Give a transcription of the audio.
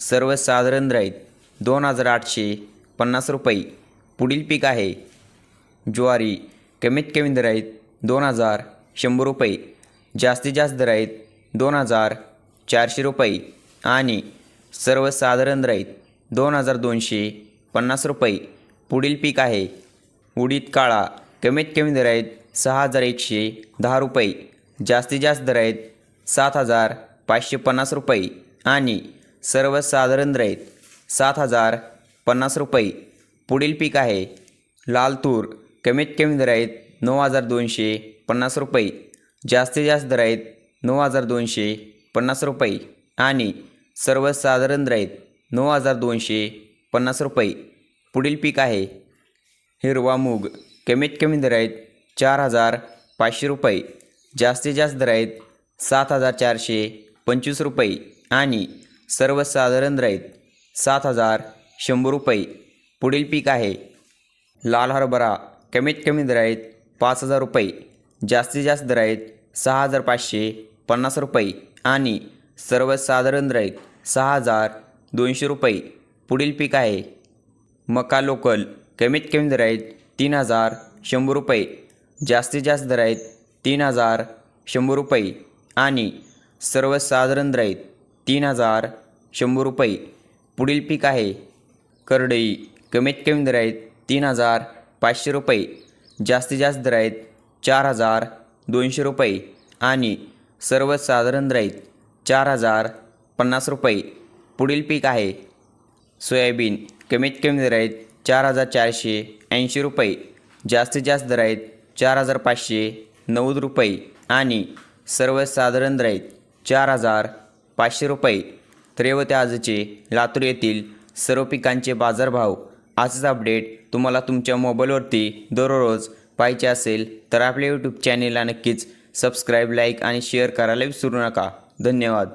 सर्वसाधारण राईत दोन हजार आठशे पन्नास रुपये. पुढील पीक आहे. ज्वारी कमीत कमी दराईत दोन हजार शंभर रुपये. जास्तीत जास्त दर आहेत दोन हजार चारशे रुपये. आणि सर्वसाधारण राईत दोन हजार दोनशे पन्नास रुपये. पुढील पीक आहे. उडीद काळा कमीत कमी दराईत सहा हजार एकशे दहा रुपये. जास्तीत जास्त दर आहेत सात हजार पाचशे पन्नास रुपये. आणि सर्वसाधारण रेट सात हजार पन्नास रुपये. पुढील पीक आहे लाल तूर. कमीत कमी दर आहेत नऊ हजार दोनशे पन्नास रुपये. जास्तीत जास्त दर आहेत नऊ हजार दोनशे पन्नास रुपये. आणि सर्वसाधारण दर नऊ हजार दोनशे पन्नास रुपये. पुढील पीक आहे हिरवा मूग. कमीत कमी दर आहेत चार हजार पाचशे रुपये. जास्तीत जास्त दर आहेत सात हजार चारशे पंचवीस रुपये. आणि सर्वसाधारण दर सात हजार शंभर रुपये. पुढील पीक आहे. लाल हरभरा कमीत कमी दराईत पाच हजार रुपये. जास्तीत जास्त दर आहेत सहा हजार पाचशे पन्नास रुपये आणि सर्वसाधारण दराईत सहा हजार दोनशे रुपये. पुढील पीक आहे. मका लोकल कमीत कमी दराईत तीन हजार शंभर रुपये. जास्तीत जास्त दर आहेत तीन हजार शंभर रुपये आणि सर्वसाधारण दराईत तीन हजार शंभर रुपये. पुढील पीक आहे. करडई कमीत कमी दर आहेत तीन हजार पाचशे रुपये. जास्तीत जास्त दर आहेत चार हजार दोनशे रुपये. आणि सर्वसाधारण दर आहेत चार हजार पन्नास रुपये. पुढील पीक आहे. सोयाबीन कमीत कमी दर आहेत चार हजार चारशे ऐंशी रुपये. जास्तीत जास्त दर आहेत चार हजार पाचशे नव्वद रुपये. आणि सर्वसाधारण दर आहेत चार हजार पाचशे रुपये. त्रेवते आजचे लातूर येथील सर्व पिकांचे बाजारभाव. आजच अपडेट तुम्हाला तुमच्या मोबाईलवरती दररोज पाहिजे असेल तर आपल्या यूट्यूब चॅनेलला नक्कीच सबस्क्राईब लाईक आणि शेअर करायला विसरू नका. धन्यवाद.